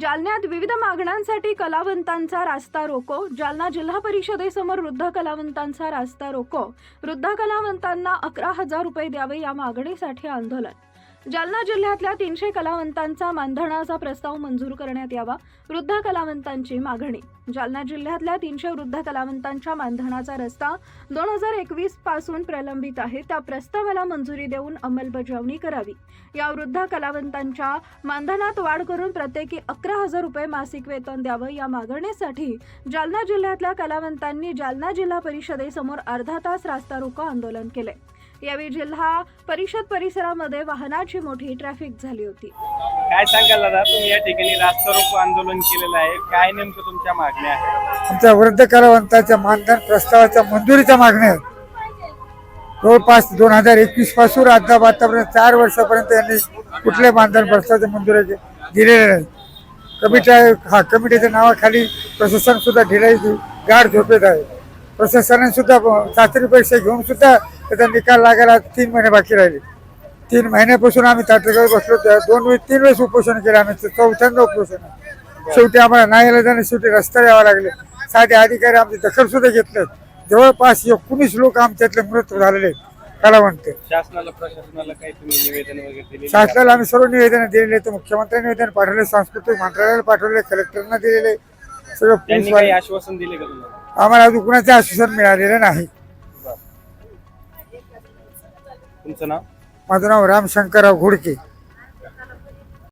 जालन्यात विविध मागण्यांसाठी कलावंतांचा रास्ता रोको. जालना जिल्हा परिषदेसमोर वृद्ध कलावंतांचा रास्ता रोको. वृद्ध कलावंतांना अकरा हजार रुपये द्यावे या मागणीसाठी आंदोलन. जालना जिल्ह्यातल्या तीनशे कलावंतांचा मानधनाचा प्रस्ताव मंजूर करण्यात यावा वृद्ध कलावंतांची मागणी. जालना जिल्ह्यातल्या तीनशे वृद्ध कलावंतांच्या मानधनाचा रस्ता दोन हजार एकवीसपासून प्रलंबित आहे त्या प्रस्तावाला मंजुरी देऊन अंमलबजावणी करावी. या वृद्ध कलावंतांच्या मानधनात वाढ करून प्रत्येकी अकरा हजार रुपये मासिक वेतन द्यावं या मागणीसाठी जालना जिल्ह्यातल्या कलावंतांनी जालना जिल्हा परिषदेसमोर अर्धा तास रास्ता रोको आंदोलन केले. यावेळी जिल्हा परिषद परिसरामध्ये वाहनाची मोठी ट्रॅफिक झाली होती. काय सांगाल दादा? तुम्ही या ठिकाणी रास्ता रोको आंदोलन केलेलं आहे. काय नेमकं तुमच्या मागण्या आहेत? आमच्या वृद्ध कलावंताच्या मानधन प्रस्तावाच्या मंजुरीच्या मागण्या आहेत. जवळपास दोन हजार एकवीसपासून आता आतापर्यंत चार वर्षापर्यंत यांनी कुठले मानधन प्रस्तावाचे मंजुरी दिलेले नाही. कमिटी हा कमिटीच्या नावाखाली प्रशासन सुद्धा ढिलाई गाढ झोपेत आहे. प्रशासनाने सुद्धा चाचणी परीक्षा घेऊन सुद्धा त्याचा निकाल लागायला तीन महिने बाकी राहिले. तीन महिन्यापासून आम्ही ताटलीकडे बसलो. त्या दोन वेळेस तीन वेळेस उपोषण केलं आम्ही. चौथ्यांदा उपोषण. शेवटी आम्हाला नाही आलं जाणे शेवटी रस्त्यावर यावं लागले. साधे अधिकारी आमची दखल सुद्धा घेतलं जवळपास एकोणीस लोक आमच्यातले मृत्यू झालेले आहेत. कलावंत शासनाला आम्ही सर्व निवेदन दिलेले तर मुख्यमंत्र्यांनी निवेदन पाठवले सांस्कृतिक मंत्रालयाला पाठवले कलेक्टरना दिलेले. सगळं आश्वासन दिले का आम्हाला अजून कुणाचे आश्वासन मिळालेलं नाही. तुमचं नाव? माझं नाव रामशंकरराव घोडके.